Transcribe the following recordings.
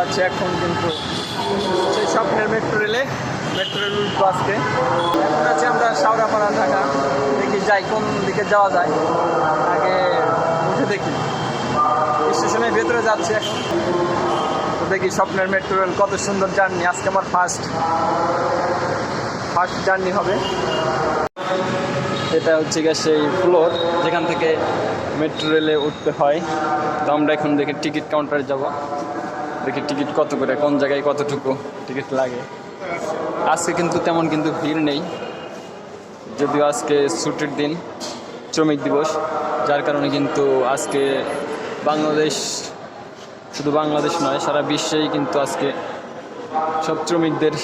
যাচ্ছি এখন কিন্তু সেই স্বপ্নের মেট্রো রেলে মেট্রো রেল আজকে এখন আছি আমরা শাওরাপাড়া ঢাকা। দেখি যাই, কোন দিকে যাওয়া যায়। আগে উঠে দেখি। স্টেশনের ভেতরে যাচ্ছে এখন। তো দেখি স্বপ্নের মেট্রো রেল কত সুন্দর জার্নি আজকে আমার ফার্স্ট ফার্স্ট জার্নি হবে। এটা হচ্ছে গিয়ে সেই ফ্লোর যেখান থেকে মেট্রো রেলে উঠতে হয়। তো আমরা এখন দেখি টিকিট কাউন্টারে যাব। দেখি টিকিট কত করে, কোন জায়গায় কতটুকু টিকিট লাগে। আজকে কিন্তু তেমন কিন্তু ভিড় নেই, যদিও আজকে ছুটির দিন, শ্রমিক দিবস, যার কারণে কিন্তু আজকে বাংলাদেশ, শুধু বাংলাদেশ নয়, সারা বিশ্বেই কিন্তু আজকে সব শ্রমিকদের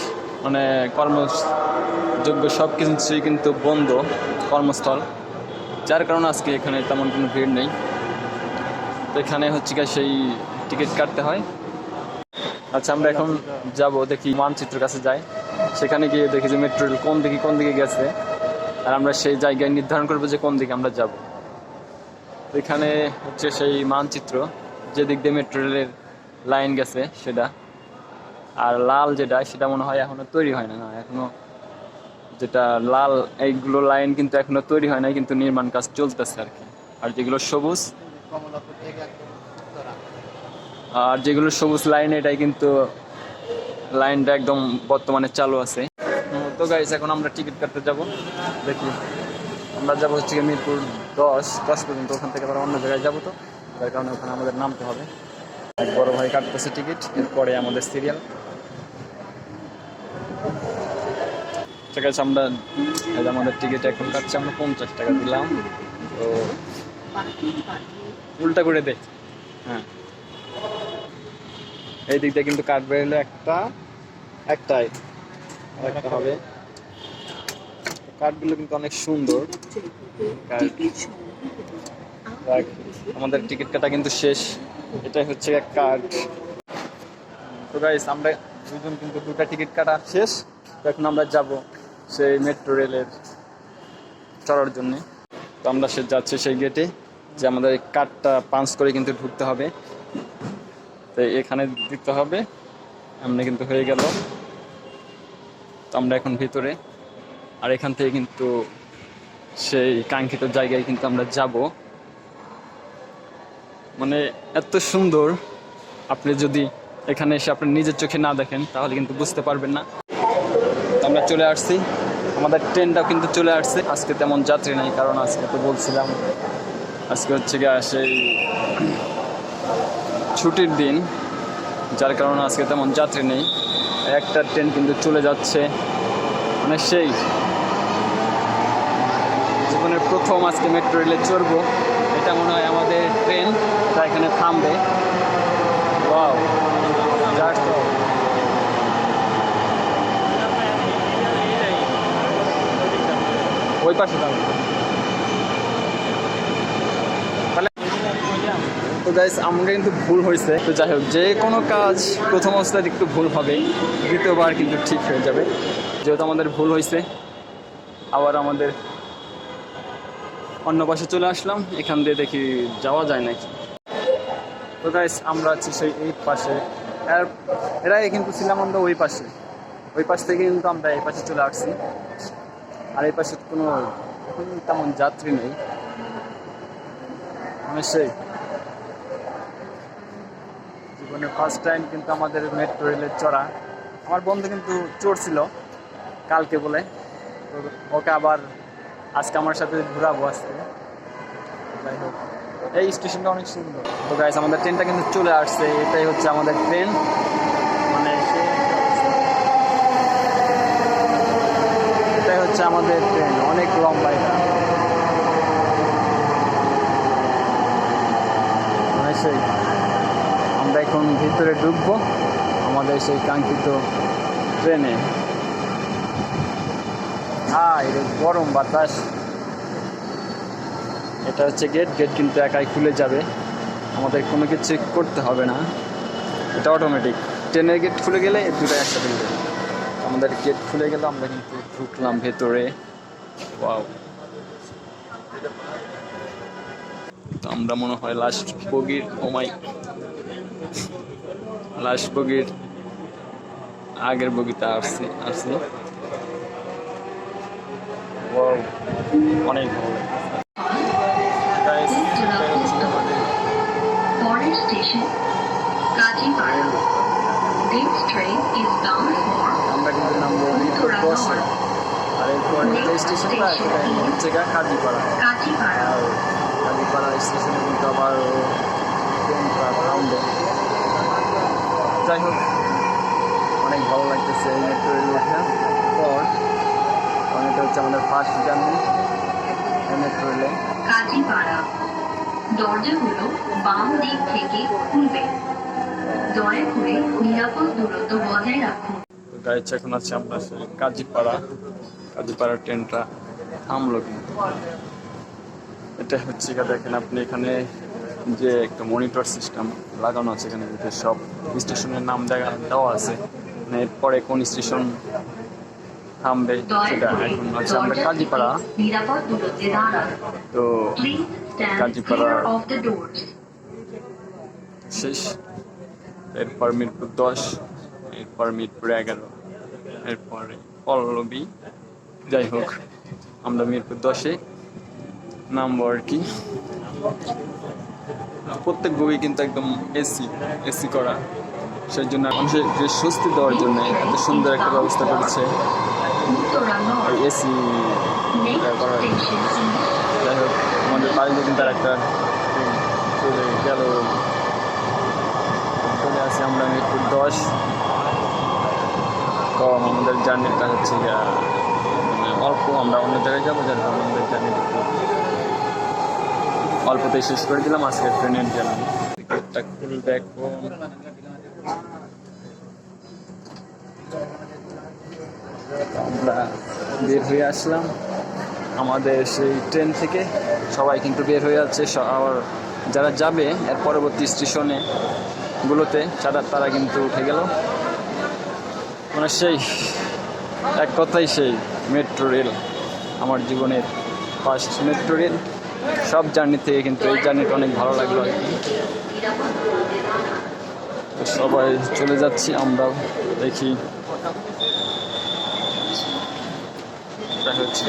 মানে কর্মযোগ্য সব কিছুই কিন্তু বন্ধ কর্মস্থল, যার কারণে আজকে এখানে তেমন কোনো ভিড় নেই। তো এখানে হচ্ছে গিয়ে সেই টিকিট কাটতে হয়। আচ্ছা আমরা এখন যাব, দেখি মানচিত্রের কাছে যাই। সেখানে গিয়ে দেখি যে মেট্রো রেল কোন দিকে কোন দিকে গেছে। আর আমরা সেই জায়গায় নির্ধারণ করব যে কোন দিকে আমরা যাব। এখানে হচ্ছে সেই মানচিত্র যে দিক দিয়ে মেট্রো রেলের লাইন গেছে সেটা। আর লাল যেটা, সেটা মনে হয় এখনও তৈরি হয় না না, এখনও যেটা লাল, এইগুলো লাইন কিন্তু এখনও তৈরি হয় না কিন্তু নির্মাণ কাজ চলতেছে আর কি। আর যেগুলো সবুজ আর যেগুলো সবুজ লাইন এটাই কিন্তু লাইনটা একদম বর্তমানে চালু আছে। তো গাইস এখন আমরা টিকিট কাটতে যাব। দেখি। আমরা যাব হচ্ছে মিরপুর দশ দশ পর্যন্ত ওখান থেকে আবার অন্য জায়গায় যাব তো। যার কারণে ওখানে আমাদের নামতে হবে। এক বড় ভাই কাটতেছে টিকিট এরপরে আমাদের সিরিয়াল ঠিক আছে আমরা আমাদের টিকিট এখন কাটছে, আমরা পঞ্চাশ টাকা দিলাম। তো উল্টা করে দে। হ্যাঁ। এই দিকটা কিন্তু কাটবে হলো একটা, একটাই। একটা হবে। কাঠগুলো কিন্তু অনেক সুন্দর। আমাদের টিকিট কাটা কিন্তু শেষ। এটাই হচ্ছে এক কার্ড তো গাইস আমরা দুজন কিন্তু দুটা টিকিট কাটা শেষ। তো এখন আমরা যাব সেই মেট্রো রেলের চড়ার জন্য। তো আমরা সে যাচ্ছি সেই গেটে যে আমাদের কার্ডটা পাঞ্চ করে কিন্তু ঢুকতে হবে। তো এখানে দিতে হবে। এমনি কিন্তু হয়ে গেল। আমরা এখন ভিতরে। আর এখান থেকে কিন্তু সেই কাঙ্ক্ষিত জায়গায় কিন্তু আমরা যাব। মানে এত সুন্দর। আপনি যদি এখানে এসে আপনি নিজের চোখে না দেখেন, তাহলে কিন্তু বুঝতে পারবেন না। আমরা চলে আসছি। আমাদের ট্রেনটাও কিন্তু চলে আসছে। আজকে তেমন যাত্রী নাই, কারণ আজকে তো বলছিলাম। আজকে হচ্ছে গিয়ে সেই ছুটির দিন, যার কারণে আজকে তেমন যাত্রী নেই। একটা ট্রেন কিন্তু চলে যাচ্ছে। মানে সেই জীবনের প্রথম আজকে মেট্রো রেলে চড়বো। এটা মনে হয় আমাদের ট্রেন, তা এখানে থামবে। ওয়াও ওই পাশে থামবে তাহলে তো গাইস আমরা কিন্তু ভুল হয়েছে। তো যাই হোক, যে কোনো কাজ প্রথম অবস্থায় একটু ভুল হবে, দ্বিতীয়বার কিন্তু ঠিক হয়ে যাবে। যেহেতু আমাদের ভুল হয়েছে, আবার আমাদের অন্য পাশে চলে আসলাম, এখান দিয়ে দেখি যাওয়া যায় নাকি। তো গাইস আমরা আছি সেই এই পাশে। আর এর আগে কিন্তু ছিলাম আমরা ওই পাশে। ওই পাশ থেকে কিন্তু আমরা এই পাশে চলে আসছি। আর এই পাশে কোনো তেমন যাত্রী নেই। মানে সেই। জীবনে ফার্স্ট টাইম কিন্তু আমাদের মেট্রো রেলের চড়া। আমার বন্ধু কিন্তু চড়ছিল কালকে বলে। তো ওকে আবার আজকে আমার সাথে ঘুরাবো আজকে। যাই হোক, এই স্টেশনটা অনেক সুন্দর। তো গাইস আমাদের ট্রেনটা কিন্তু চলে আসছে। এটাই হচ্ছে আমাদের ট্রেন মানে এটাই হচ্ছে আমাদের ট্রেন অনেক লম্বা এটা। মানে সেই। এখন ভিতরে ঢুকবো আমাদের সেই কাঙ্ক্ষিত ট্রেনে। হ্যাঁ এটা গরম বাতাস। এটা হচ্ছে গেট গেট কিন্তু একাই খুলে যাবে। আমাদের কোনো কিছু করতে হবে না। এটা অটোমেটিক ট্রেনের গেট খুলে গেলে দুটো একসাথে। আমাদের গেট খুলে গেলে, আমরা কিন্তু ঢুকলাম ভেতরে। ওয়াও আমরা মনে হয় লাস্ট বগির ওমাই লাস্ট বগির আগের বগিতে আসছি আসছি। Wow, অনেক ভালো লাগছে। Guys, এটা হচ্ছে আমাদের Border Station, Kajipara. This train is bound for আমরা কিন্তু নামবো বসে আর এরপর যে স্টেশনটা সেটা হচ্ছে গা কাজীপাড়া Kajipara. আর কাজীপাড়া স্টেশনে কিন্তু আবার ট্রেনটা থামবে যাই হোক অনেক ভালো লাগতেছে এই মেট্রো রেল পর কারণ এটা হচ্ছে আমাদের ফার্স্ট জার্নি এই মেট্রো রেলে দরজাগুলো বাম দিক থেকে খুলবে দয়া করে নিরাপদ দূরত্ব বজায় রাখুন। তো এখন আছে আমরা কাজীপাড়া। কাজীপাড়া ট্রেনটা থামলো কিন্তু। এটা হচ্ছে দেখেন আপনি এখানে যে একটা মনিটর সিস্টেম লাগানো আছে এখানে ভিতরে সব স্টেশনের নাম দেখা দেওয়া আছে। মানে এরপরে কোন স্টেশন থামবে সেটা এখন হচ্ছে আমরা কাজীপাড়া। তো কাজীপাড়া। শেষ, এরপর মিরপুর দশ, এরপর মিরপুর এগারো, এরপরে পল্লবী। যাই হোক, আমরা মিরপুর দশে। নামবো আর কি? প্রত্যেক বই কিন্তু একদম এসি এসি করা। সেই জন্য মানুষের স্বস্তি দেওয়ার জন্য এত সুন্দর একটা ব্যবস্থা করেছে। এসি স্টেশন যাই হোক, আমাদের বাড়িতে কিন্তু আর একটা চলে গেল। চলে আসি আমরা মিরপুর দশ। কম আমাদের জার্নিটা হচ্ছে মানে অল্প, আমরা অন্য জায়গায় যাব, যার আমাদের জার্নিটা অল্পতেই শেষ করে দিলাম আজকে ট্রেনের জার্নি টিকিটটা খুলবে এখন আমরা বের হয়ে আসলাম। আমাদের সেই ট্রেন থেকে সবাই কিন্তু বের হয়ে যাচ্ছে। আর যারা যাবে এর পরবর্তী স্টেশনে গুলোতে তারা তারা কিন্তু উঠে গেল। মানে সেই, এক কথাই সেই মেট্রো রেল আমার জীবনের ফার্স্ট মেট্রো রেল সব জার্নি থেকে কিন্তু এই জার্নিটা অনেক ভালো লাগল আর কি। সবাই চলে যাচ্ছি, আমরাও দেখি। হচ্ছে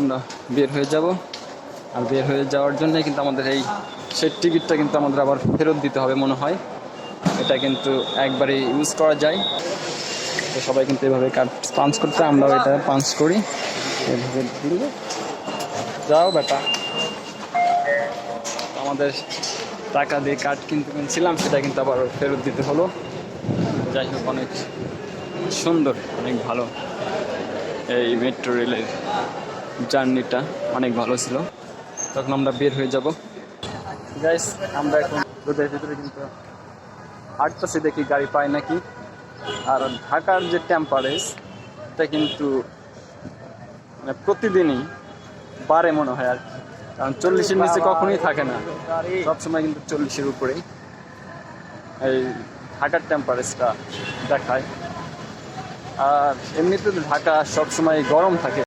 আমরা বের হয়ে যাব। আর বের হয়ে যাওয়ার জন্য কিন্তু আমাদের এই সেই টিকিটটা কিন্তু আমাদের আবার ফেরত দিতে হবে মনে হয়। এটা কিন্তু একবারে ইউজ করা যায়। তো সবাই কিন্তু এভাবে কার্ড পাঞ্চ করতে, আমরাও এটা পাঞ্চ করি। এভাবে দিলে যাও বেটা। আমাদের টাকা দিয়ে কার্ড কিনতে কিনছিলাম সেটা কিন্তু আবার ফেরত দিতে হলো। যাই হোক, অনেক সুন্দর, অনেক ভালো। এই মেট্রো রেলের জার্নিটা অনেক ভালো ছিল। তখন আমরা বের হয়ে যাব। গাইস আমরা এখন রোদের ভিতরে কিন্তু হাঁটতেছি, দেখি গাড়ি পাই নাকি। আর ঢাকার যে টেম্পারেজ এটা কিন্তু মানে প্রতিদিনই বাড়ে মনে হয় আর কারণ চল্লিশের নিচে কখনোই থাকে না। সবসময় কিন্তু চল্লিশের উপরেই। এই ঢাকার টেম্পারেচারটা দেখায়। আর এমনিতে ঢাকা সবসময় গরম থাকে।